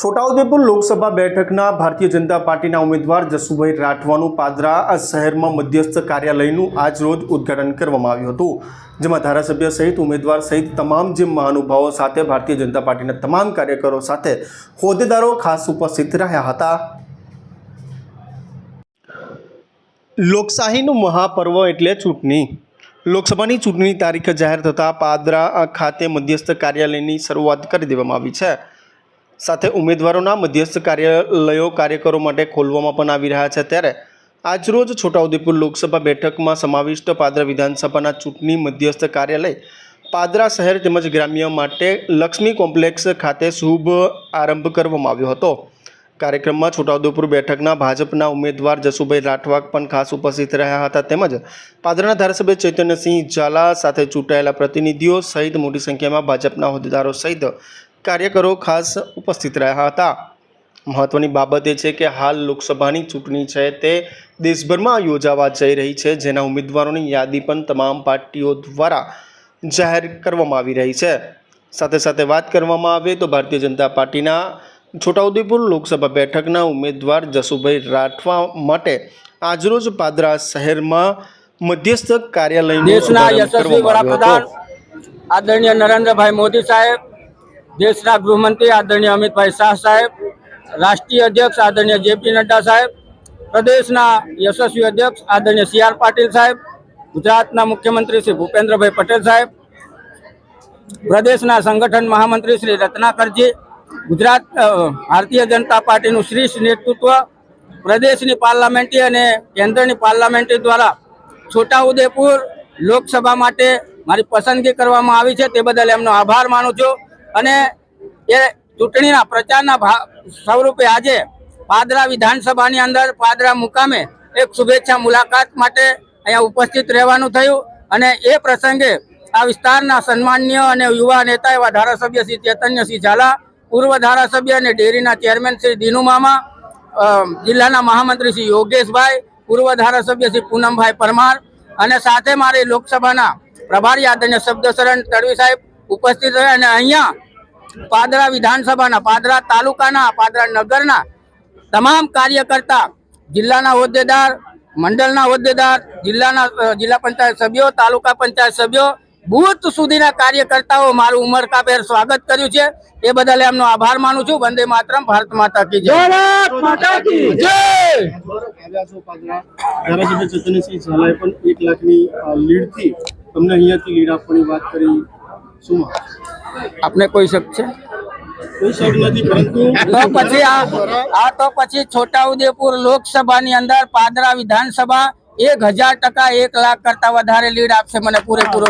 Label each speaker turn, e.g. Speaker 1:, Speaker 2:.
Speaker 1: છોટાઉદેપુર લોકસભા બેઠકના ભારતીય જનતા પાર્ટીના ઉમેદવાર જસુભાઈ રાઠવાનું પાદરા શહેરમાં મધ્યસ્થ કાર્યાલયનું આજ રોજ ઉદ્ઘાટન કરવામાં આવ્યું હતું. જેમાં ધારાસભ્ય સહિત ઉમેદવાર સહિત તમામ જે મહાનુભાવો સાથે ભારતીય જનતા પાર્ટીના તમામ કાર્યકરો સાથે હોદ્દેદારો ખાસ ઉપસ્થિત રહ્યા હતા. લોકશાહીનું મહાપર્વ એટલે ચૂંટણી. લોકસભાની ચૂંટણી તારીખ જાહેર થતાં પાદરા ખાતે મધ્યસ્થ કાર્યાલયની શરૂઆત કરી દેવામાં આવી છે. સાથે ઉમેદવારોના મધ્યસ્થ કાર્યાલયો કાર્યકરો માટે ખોલવામાં પણ આવી રહ્યા છે ત્યારે આજરોજ છોટાઉદેપુર લોકસભા બેઠકમાં સમાવિષ્ટ પાદરા વિધાનસભાના ચૂંટણી મધ્યસ્થ કાર્યાલય પાદરા શહેર તેમજ ગ્રામ્ય માટે લક્ષ્મી કોમ્પ્લેક્સ ખાતે શુભ આરંભ કરવામાં આવ્યો હતો. કાર્યક્રમમાં છોટાઉદેપુર બેઠકના ભાજપના ઉમેદવાર જસુભાઈ રાઠવા પણ ખાસ ઉપસ્થિત રહ્યા હતા તેમજ પાદરાના ધારાસભ્ય ચૈતન્યસિંહ ઝાલા સાથે ચૂંટાયેલા પ્રતિનિધિઓ સહિત મોટી સંખ્યામાં ભાજપના હોદ્દેદારો સહિત કાર્યકરો ખાસ ઉપસ્થિત રહ્યા હતા. મહત્વની બાબત એ છે કે હાલ લોકસભાની ચૂંટણી છે તે દેશભરમાં યોજાવા જઈ રહી છે જેના ઉમેદવારોની યાદી પણ તમામ પાર્ટીઓ દ્વારા જાહેર કરવામાં આવી રહી છે. સાથે સાથે વાત કરવામાં આવે તો ભારતીય જનતા પાર્ટીના છોટાઉદેપુર લોકસભા બેઠકના ઉમેદવાર જસુભાઈ રાઠવા માટે આજરોજ પાદરા શહેરમાં મધ્યસ્થ કાર્યાલય
Speaker 2: દેશના યશસ્વી વડાપ્રધાન આદરણીય નરેન્દ્રભાઈ મોદી સાહેબ દેશના ગૃહમંત્રી આદરણીય અમિતભાઈ શાહ સાહેબ, રાષ્ટ્રીય અધ્યક્ષ આદરણીય જેપી નડ્ડા સાહેબ, પ્રદેશના યશસ્વી અધ્યક્ષ આદરણીય સી આર પાટીલ સાહેબ, ગુજરાતના મુખ્યમંત્રી શ્રી ભૂપેન્દ્રભાઈ પટેલ સાહેબ, પ્રદેશના સંગઠન મહામંત્રી શ્રી રત્નાકરજી, ગુજરાત ભારતીય જનતા પાર્ટીનું શ્રેષ્ઠ નેતૃત્વ, પ્રદેશની પાર્લામેન્ટરી અને કેન્દ્રની પાર્લામેન્ટરી દ્વારા છોટાઉદેપુર લોકસભા માટે મારી પસંદગી કરવામાં આવી છે. તે બદલ એમનો આભાર માનું છું. અને એ ચૂંટણીના પ્રચારના સ્વરૂપે આજે પાદરા વિધાનસભાની અંદર પાદરા મુકામે એક શુભેચ્છા મુલાકાત માટે અહીંયા ઉપસ્થિત રહેવાનું થયું. અને એ પ્રસંગે આ વિસ્તારના સન્માનીય અને યુવા નેતા એવા ધારાસભ્ય શ્રી ચૈતન્યસિંહ ઝાલા, પૂર્વ ધારાસભ્ય અને ડેરીના ચેરમેન શ્રી દિનુ મામા જિલ્લાના મહામંત્રી શ્રી યોગેશભાઈ, પૂર્વ ધારાસભ્ય શ્રી પૂનમભાઈ પરમાર અને સાથે મારી લોકસભાના પ્રભારી આદરણીય શબ્દશરણ તડવી સાહેબ ઉપસ્થિત રહ્યા. અને અહીંયા પાદરા વિધાનસભાના પાદરા તાલુકાના પાદરા નગરના તમામ કાર્યકર્તા જિલ્લાના હોદ્દેદાર મંડળના હોદ્દેદાર જિલ્લાના જિલ્લા પંચાયત સભ્યો તાલુકા પંચાયત સભ્યો બુથ સુધીના કાર્યકર્તાઓ મારું ઉમરકાભેર સ્વાગત કર્યું છે. એ બદલ એમનો આભાર માનું છું. વંદે માતરમ ભારત માતા કી જય. ભારત માતા કી જય!
Speaker 1: આવ્યા છો પાદરા ધારાસભ્ય ચૈતન્યસિંહ ઝાલાએ પણ એક લાખની લીડથી તમને અહીંયાથી લીડ આપવાની વાત કરી. શું
Speaker 2: આપને કોઈ શક છે તો પછી આ આ તો પછી છોટાઉદેપુર લોકસભાની અંદર પાદરા વિધાનસભા એક હજાર ટકા એક લાખ કરતા વધારે લીડ આપશે મને પૂરેપૂરો.